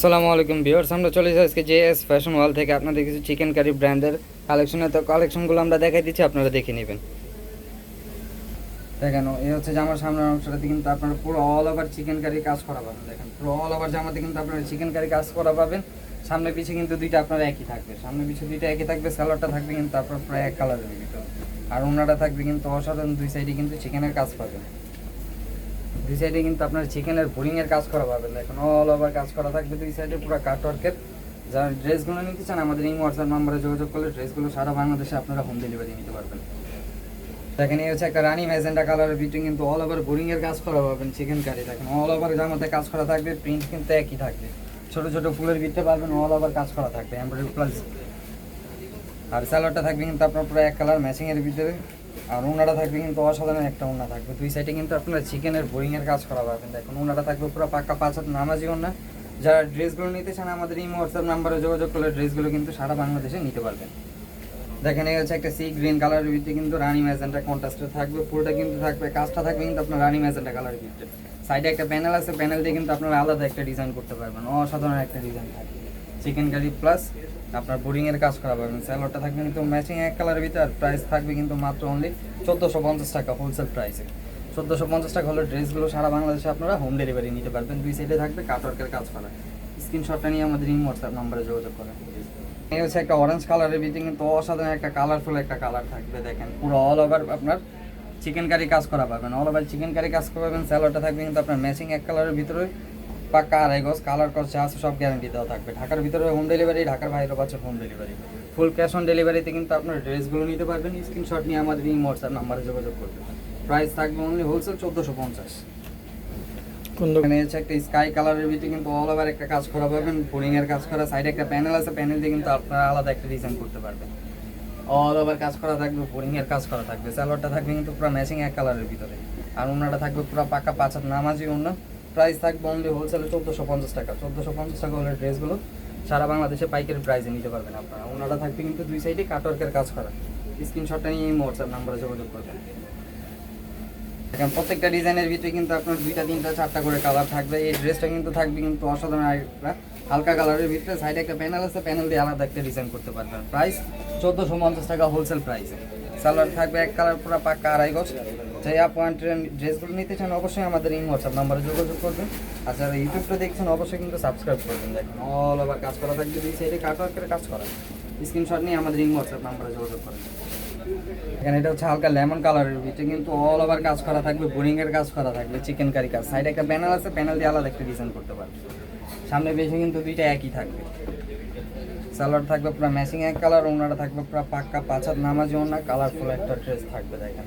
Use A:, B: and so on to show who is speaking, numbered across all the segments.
A: আসসালামু আলাইকুম ভিউয়ার্স, আমরা চলে এসেছি আজকে জেএস ফ্যাশন ওয়াল থেকে আপনাদের কিছু চিকেন কারি ব্র্যান্ডের কালেকশনের তো কালেকশনগুলো আমরা দেখাই দিচ্ছি, আপনারা দেখে নেবেন। দেখেন, এই হচ্ছে জামার সামনের অংশটাতে কিন্তু আপনারা পুরো অল ওভার চিকেন কারি কাজ করা পাবেন। দেখেন, পুরো অল ওভার জামাতে কিন্তু আপনারা চিকেন কারি কাজ করা পাবেন। সামনে পিছে কিন্তু দুইটা আপনার একই থাকবে। সামনে পিছে দুইটা একই থাকবে স্যালাডটা থাকবে কিন্তু আপনার প্রায় এক কালারের ভিতরে। আর ওনাটা থাকবে কিন্তু অসাধারণ দুই সাইডে কিন্তু চিকেনের কাজ পাবেন। দুই সাইডে কিন্তু আপনার চিকেনের বোরিং এর কাজ করা পাবেন দেখুন অল ওভার কাজ করা থাকবে দুই সাইডে পুরো কাট ওয়ার্কের যারা ড্রেসগুলো নিতে চান, আমাদের এই হোয়াটসঅ্যাপ নাম্বারে যোগাযোগ করলে ড্রেসগুলো সারা বাংলাদেশে আপনারা হোম ডেলিভারি নিতে পারবেন। দেখেন, এই হচ্ছে একটা রানি ম্যাজেন্টা কালারের ভিতরে কিন্তু অল ওভার বোরিংয়ের কাজ করা পাবেন চিকেন কারি দেখেন অল ওভার জামাতে কাজ করা থাকবে প্রিন্ট কিন্তু একই থাকবে। ছোট ছোট ফুলের ভিতরে পাবেন অল ওভার কাজ করা থাকবে এমব্রয়ডারি প্লাস আর স্যালাডটা থাকবে কিন্তু আপনার পুরো এক কালার ম্যাচিং এর ভিতরে। আর ওনাটা থাকবে কিন্তু অসাধারণ একটা ওনা থাকবে। দুই সাইডে কিন্তু আপনার চিকেনের বোরিং এর কাজ করা পাবেন। দেখুন ওনাটা থাকবে পুরো পাক্কা পাঁচ হাত নামাজি ওনা যারা ড্রেসগুলো নিতে চান, আমাদের এই হোয়াটসঅ্যাপ নাম্বারে যোগাযোগ করলে ড্রেসগুলো কিন্তু সারা বাংলাদেশে নিতে পারবেন। দেখেন, এই হচ্ছে একটা সি গ্রিন কালারের ভিতরে কিন্তু রানি ম্যাজেন্টা কন্ট্রাস্টে থাকবে। পুরোটা কিন্তু থাকবে, কাজটা থাকবে কিন্তু আপনার রানি ম্যাজেন্টা কালারের ভিতরে সাইডে একটা প্যানেল আছে প্যানেল দিয়ে কিন্তু আপনারা আলাদা একটা ডিজাইন করতে পারবেন। অসাধারণ একটা ডিজাইন থাকবে। চিকেন কারি প্লাস আপনার বোরিং এর কাজ করা পাবেন স্যালোডটা থাকবে কিন্তু ম্যাচিং এক কালারের ভিতরে প্রাইস থাকবে কিন্তু মাত্র অনলি চোদ্দোশো পঞ্চাশ টাকা হোলসেল প্রাইসে চোদ্দোশো পঞ্চাশ টাকা হলে ড্রেসগুলো সারা বাংলাদেশে আপনারা হোম ডেলিভারি নিতে পারবেন। দুই সাইডে থাকবে কাটওয়ার্কের কাজ করা। স্ক্রিনশটটা নিয়ে আমাদের এই হোয়াটসঅ্যাপ নাম্বারে যোগাযোগ করেন। এই হচ্ছে একটা অরেঞ্জ কালারের ভিতরে কিন্তু অসাধারণ একটা কালারফুল একটা কালার থাকবে, দেখেন। পুরো অল ওভার আপনার চিকেন কারি কাজ করা পাবেন অল ওভার চিকেন কারি কাজ করা পাবেন স্যালাডটা থাকবে কিন্তু আপনার ম্যাচিং এক কালারের ভিতরে। পাক্কা আড়াই গজ কালার যা আছে সব গ্যারান্টি দেওয়া থাকবে। ঢাকার ভিতরে হোম ডেলিভারি ঢাকার বাইরেও পাচ্ছে home delivery full cash on ডেলিভারিতে কিন্তু আপনার ড্রেসগুলো নিতে পারবেন। স্ক্রিনশট নিয়ে আমাদের এই হোয়াটসঅ্যাপ নাম্বারে যোগাযোগ করবেন। প্রাইস থাকবে অনলি হোলসেল চোদ্দোশো পঞ্চাশ। এখানে হচ্ছে একটা স্কাই কালারের ভিতরে কিন্তু অল ওভার একটা কাজ করা পাবেন। বোরিং এর কাজ করা সাইডে একটা প্যানেল আছে প্যানেল দিয়ে কিন্তু আপনারা আলাদা একটা ডিজাইন করতে পারবেন। অল ওভার কাজ করা থাকবে বোরিং এর কাজ করা থাকবে। স্যালোয়ারটা থাকবে কিন্তু পুরো ম্যাচিং এক কালারের ভিতরে। আর ওনাটা থাকবে পুরো পাকা পাঁচ নামাজি অন্য প্রাইস থাকবে অনলি হোলসেলে চোদ্দোশো পঞ্চাশ টাকা। চোদ্দোশো পঞ্চাশ টাকা হলে ড্রেসগুলো সারা বাংলাদেশে পাইকারি প্রাইসে নিতে পারবেন আপনারা। ওনারা থাকবে কিন্তু দুই সাইডে কাটওয়ার্কের কাজ করা। স্ক্রিনশটটা নিয়ে হোয়াটসঅ্যাপ নাম্বারে যোগাযোগ করবেন। এখন প্রত্যেকটা ডিজাইনের ভিতরে কিন্তু আপনার দুইটা, তিনটা, চারটা করে কালার থাকবে। এই ড্রেসটা কিন্তু থাকবে কিন্তু অসাধারণ একটা হালকা কালারের ভিতরে। সাইডে একটা প্যানেল আছে প্যানেল দিয়ে আলাদা একটা ডিজাইন করতে পারবেন। প্রাইস চোদ্দোশো পঞ্চাশ টাকা হোলসেল প্রাইসে সালোয়ার থাকবে, এক কালার পুরো পাক্কা আড়াই গজ। যাই পয়েন্টের ড্রেসগুলো নিতে চান, অবশ্যই আমাদের এই হোয়াটসঅ্যাপ নাম্বারে যোগাযোগ করবেন। আর যারা ইউটিউবটা দেখছেন, অবশ্যই কিন্তু সাবস্ক্রাইব করবেন দেখুন অল ওভার কাজ করা থাকবে দুই সাইডে কাটওয়ার্কের কাজ করা। স্ক্রিনশট নিয়ে আমাদের এই হোয়াটসঅ্যাপ নাম্বারে যোগাযোগ করেন। এখানে এটা হচ্ছে হালকা লেমন কালারের ভিতরে কিন্তু অল ওভার কাজ করা থাকবে বোরিংয়ের কাজ করা থাকবে চিকেন কারি কাজ। সাইডে একটা প্যানেল আছে প্যানেল দিয়ে আলাদা একটা ডিজাইন করতে পারবে সামনে বেশি কিন্তু দুইটা একই থাকবে। সালোয়ার থাকবে পুরো ম্যাচিং এক কালার ওনাটা থাকবে পুরো পাক্কা পাঁচ হাত নামাজি ওনা কালারফুল একটা ড্রেস থাকবে, দেখেন।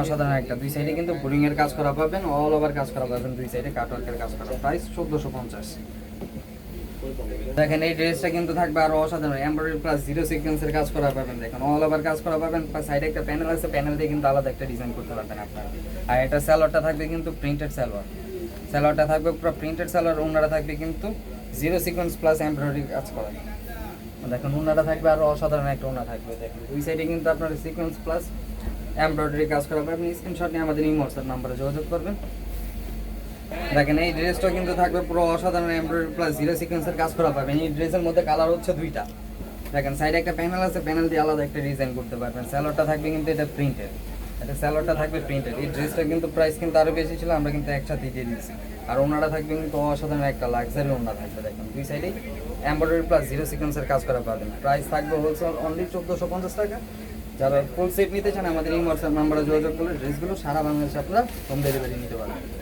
A: অসাধারণ একটা, দুই সাইডে কিন্তু বোরিং এর কাজ করা পাবেন অল ওভার কাজ করা পাবেন, দুই সাইডে কাটওয়ার্কের কাজ করা। প্রাইস চোদ্দোশো পঞ্চাশ। দেখেন, এই ড্রেসটা কিন্তু থাকবে আরও অসাধারণ এমব্রয়ডারি প্লাস জিরো সিকোয়েন্সের কাজ করা পাবেন, দেখেন অল ওভার কাজ করা পাবেন সাইডে একটা প্যানেল আছে প্যানেল দিয়ে কিন্তু আলাদা একটা ডিজাইন করতে পারবেন আপনারা। আর এটা স্যালোয়ারটা থাকবে কিন্তু প্রিন্টেড স্যালোয়ার স্যালোয়ারটা থাকবে পুরো প্রিন্টেড স্যালোয়ার ওনারা থাকবে কিন্তু জিরো সিকোয়েন্স প্লাস এমব্রয়ডারি কাজ করা। দেখুন ওনাটা থাকবে আরও অসাধারণ একটা ওনা থাকবে, দেখেন। ওই সাইডে কিন্তু আপনার সিকোয়েন্স প্লাস এমব্রয়ডারি কাজ করা আপনি স্ক্রিনশট নিয়ে আমাদের এই হোয়াটসঅ্যাপ নাম্বারে যোগাযোগ করবেন। দেখেন, এই ড্রেসটা কিন্তু থাকবে পুরো অসাধারণ এমব্রয়ডারি প্লাস জিরো সিকোয়েন্সের কাজ করা পাবেন এই ড্রেসের মধ্যে কালার হচ্ছে দুইটা। দেখেন সাইডে একটা প্যানেল আছে প্যানেল দিয়ে আলাদা একটা ডিজাইন করতে পারবেন। স্যালোটা থাকবে কিন্তু এটা প্রিন্টেড এটা স্যালোয়ারটা থাকবে প্রিন্টেড। এই ড্রেসটা কিন্তু প্রাইস কিন্তু আরও বেশি ছিল, আমরা কিন্তু একসাথে দিয়ে দিয়েছি। আর ওনারা থাকবে কিন্তু অসাধারণ একটা লাক্সারি ওনা থাকবে, দেখেন, দুই সাইডেই এম্ব্রয়ডারি প্লাস জিরো সিকোয়েন্সের কাজ করা পাবেন। প্রাইস থাকবে হোলসেল অনলি চোদ্দোশো পঞ্চাশ টাকা। যারা ফুল সেট নিতে চান, আমাদের এই হোয়াটসঅ্যাপ নাম্বারে যোগাযোগ করলে ড্রেসগুলো সারা বাংলাদেশে আপনারা হোম ডেলিভারি নিতে পারবেন।